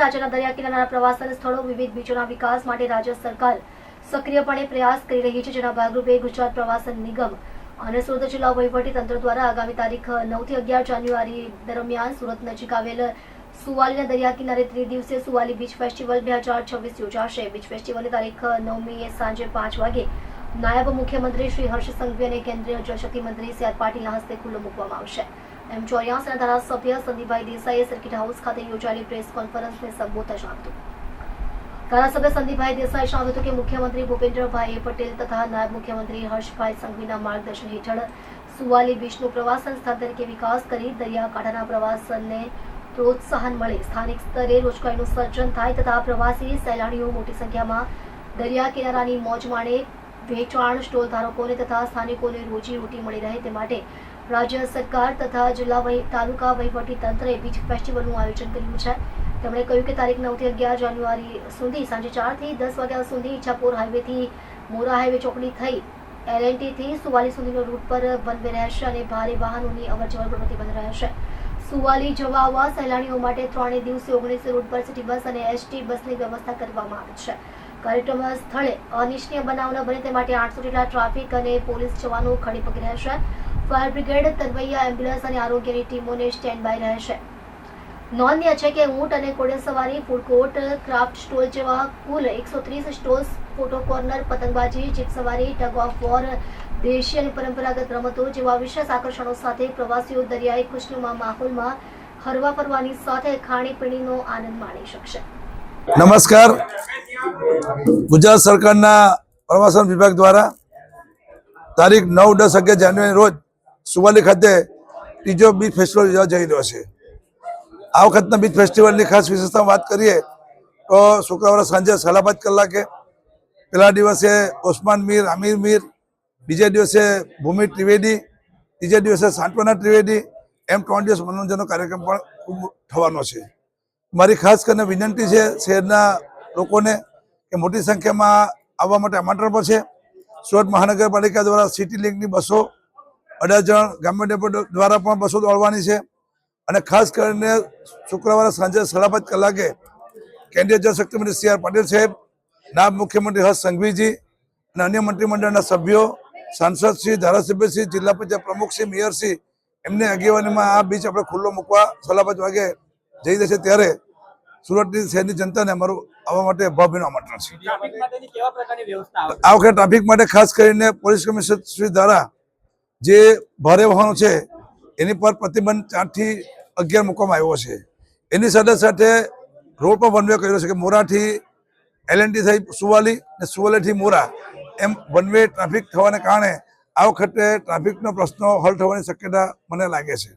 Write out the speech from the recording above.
રાજ્યના દરિયા કિનારાના પ્રવાસન સ્થળો, વિવિધ બીચોના વિકાસ માટે રાજ્ય સરકાર સક્રિયપણે પ્રયાસ કરી રહી છે, જેના ભાગરૂપે ગુજરાત પ્રવાસન નિગમ અને સુરત જિલ્લા તંત્ર દ્વારા આગામી તારીખ નવથી અગિયાર જાન્યુઆરી દરમિયાન સુરત નજીક આવેલ સુવાલીના દરિયા કિનારે ત્રિદિવસીય સુવાલી બીચ ફેસ્ટિવલ બે હજાર છવ્વીસ યોજાશે. બીચ ફેસ્ટિવલની તારીખ નવમીએ સાંજે પાંચ વાગે નાયબ મુખ્યમંત્રી શ્રી હર્ષ સંઘવી અને કેન્દ્રીય જળશક્તિ મંત્રી સી આર પાટીલના હસ્તે ખુલ્લો મૂકવામાં આવશે. એમ ચોર્યાસીના ધારાસભ્ય સંદીપભાઈ દેસાઈએ સર્કિટ હાઉસ ખાતે યોજાયેલી પ્રેસ કોન્ફરન્સને સંબોધતા જણાવ્યું ધારાસભ્ય સંદીપભાઈ દેસાઈએ જણાવ્યું હતું કે મુખ્યમંત્રી ભૂપેન્દ્રભાઈ પટેલ તથા નાયબ મુખ્યમંત્રી હર્ષભાઈ સંઘવીના માર્ગદર્શન હેઠળ સુવાલી બીચનું પ્રવાસન સ્થળ તરીકે વિકાસ કરી દરિયાકાંઠાના પ્રવાસનને પ્રોત્સાહન મળે. સ્થાનિક સ્તરે રોજગારીનું સર્જન થાય તથા પ્રવાસી સહેલાણીઓ મોટી સંખ્યામાં દરિયા કિનારાની મોજ માણે વેચાણ સ્ટોલ ધારકોને તથા સ્થાનિકોને રોજી રોટી મળી રહે તે માટે રાજ્ય સરકાર તથા જિલ્લા તાલુકા વહીવટી તંત્રે બીચ ફેસ્ટિવલનું આયોજન કર્યું છે. તેમણે કહ્યું કે તારીખ નવથી અગિયાર જાન્યુઆરી સુધી સાંજે ચારથી દસ વાગ્યા સુધી ઈચ્છાપુર હાઈવેથી મોરા હાઈવે ચોકડી થઈ એલએનટીથી સુવાલી સુધીનો રૂટ પર બંધ રહેશે અને ભારે વાહનોની અવરજવર પર પ્રતિબંધ રહેશે. સુવાલી જવા આવવા સહેલાણીઓ માટે ત્રણેય દિવસે ઓગણીસો રૂટ પર સિટી બસ અને એસટી બસની વ્યવસ્થા કરવામાં આવી છે. કાર્યક્રમ સ્થળે અનિચ્છનીય બનાવ ન બને તે માટે આઠસો જેટલા ટ્રાફિક અને પોલીસ જવાનો ખડી પકડી રહેશે ફાયર બ્રિગેડ તરવૈયા એમ્બ્યુલન્સ અને આરોગ્યની ટીમોને સ્ટેન્ડ બાય રહેશે નોંધનીય છે કે ઊંટ અને કોડેસવારી ફૂડ કોર્ટ ક્રાફ્ટ સ્ટોલ જેવા કુલ એકસો ત્રીસ સ્ટોલ્સ ફોટો કોર્નર પતંગબાજી જીપ સવારી ટગ ઓફ વોર દેશી અને પરંપરાગત રમતો જેવા વિશેષ આકર્ષણો સાથે પ્રવાસીઓ દરિયાઈ ખુશનુમા માહોલમાં હરવા ફરવાની સાથે ખાણીપીણીનો આનંદ માણી શકશે. નમસ્કાર. ગુજરાત સરકારના પ્રવાસન વિભાગ દ્વારા તારીખ નવ દસ અગિયાર જાન્યુઆરી રોજ સુવાલી ખાતે ત્રીજો બીચ ફેસ્ટિવલ યોજવા જઈ રહ્યો છે. આ વખતના બીચ ફેસ્ટિવલની ખાસ વિશેષતા વાત કરીએ તો શુક્રવારે સાંજે સાડા પાંચ કલાકે પહેલા દિવસે ઓસમાન મીર, આમિર મીર બીજા દિવસે ભૂમિ ત્રિવેદી, ત્રીજા દિવસે સાંત્વના ત્રિવેદી, એમ ત્રણ દિવસ મનોરંજનનો કાર્યક્રમ પણ ખૂબ થવાનો છે. મારી ખાસ કરીને વિનંતી છે શહેરના લોકોને કે મોટી સંખ્યામાં આવવા માટે આમંત્રણ પણ છે. સુરત મહાનગરપાલિકા દ્વારા સિટી લિંકની બસો અડાજણ ગ્રામ્ય ડેપો દ્વારા પણ બસો દોડવાની છે. અને ખાસ કરીને શુક્રવારે સાંજે સાડા પાંચ કલાકે કેન્દ્રીય જળશક્તિ મંત્રી સી આર પાટીલ સાહેબ, નાયબ મુખ્યમંત્રી હર્ષ સંઘવીજી અને અન્ય મંત્રીમંડળના સભ્યો સાંસદશ્રી ધારાસભ્યશ્રી જિલ્લા પંચાયત પ્રમુખશ્રી મેયરશ્રી એમની આગેવાનીમાં આ બીચ આપણે ખુલ્લો મૂકવા સલાબત પાંચ વાગે જઈ જશે ત્યારે સુરતની શહેરની જનતાને અમારું આવવા માટે ભાવભીનું આમંત્રણ છે. આ વખતે ટ્રાફિક માટે ખાસ કરીને પોલીસ કમિશનર શ્રી દ્વારા જે ભારે વાહનો છે એની પર પ્રતિબંધ ચારથી અગિયાર મૂકવામાં આવ્યો છે. એની સાથે સાથે રોડ પર વન વે કર્યો છે કે મોરાથી એલએનટી થઈ સુવાલી અને સુવાલીથી મોરા એમ વન વે ટ્રાફિક થવાને કારણે આ વખતે ટ્રાફિકનો પ્રશ્નો હલ થવાની શક્યતા મને લાગે છે.